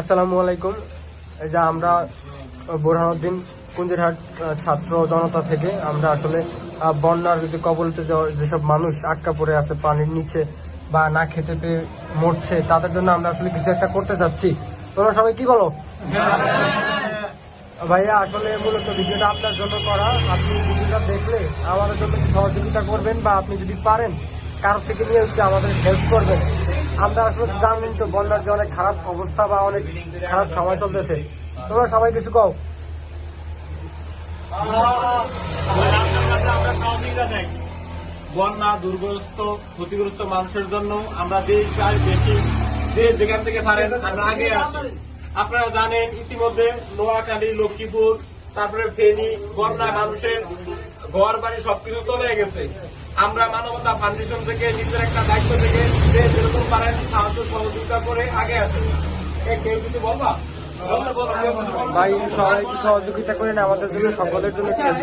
আসসালামু আলাইকুম। যে আমরা বোরহানুদ্দিন কুঞ্জিরহাট ছাত্র জনতা থেকে আমরা আসলে বন্যার যদি কবলিত যেসব মানুষ আটকা পড়ে আছে, পানির নিচে বা না খেতে পেয়ে মরছে, তাদের জন্য আমরা আসলে কিছু একটা করতে চাচ্ছি। তোমরা সবাই কি বলো? ভাইয়া, আসলে মূলত ভিডিওটা আপনার জন্য করা। আপনি ভিডিওটা দেখলে আমাদের জন্য সহযোগিতা করবেন বা আপনি যদি পারেন, কারোর থেকে নিয়ে আমাদের হেল্প করবেন। আমরা আসলে জানেন তো বন্যার যে অনেক খারাপ অবস্থা বা অনেক খারাপ সময় চলতেছে, তোমরা সবাই কিছু কও। বন্যা দুর্গ্রস্ত ক্ষতিগ্রস্ত মানুষের জন্য আমরা দেশ চাই বেশি যে যেখান থেকে পারেন, আমরা আগে আসি। আপনারা জানেন, ইতিমধ্যে নোয়াখালী, লক্ষ্মীপুর, তারপরে ফেনী, বন্যা, মানুষের ঘর বাড়ি সবকিছু চলে গেছে। আমরা মানবতা ফাউন্ডেশন থেকে নিজের একটা দায়িত্ব থেকে যেরকম পারেন সাহায্য সহযোগিতা করে আগে আসেন কেউ কিছু বলবা? ভাই সবাই সহযোগিতা করেন আমাদের জন্য সকলের জন্য করেন।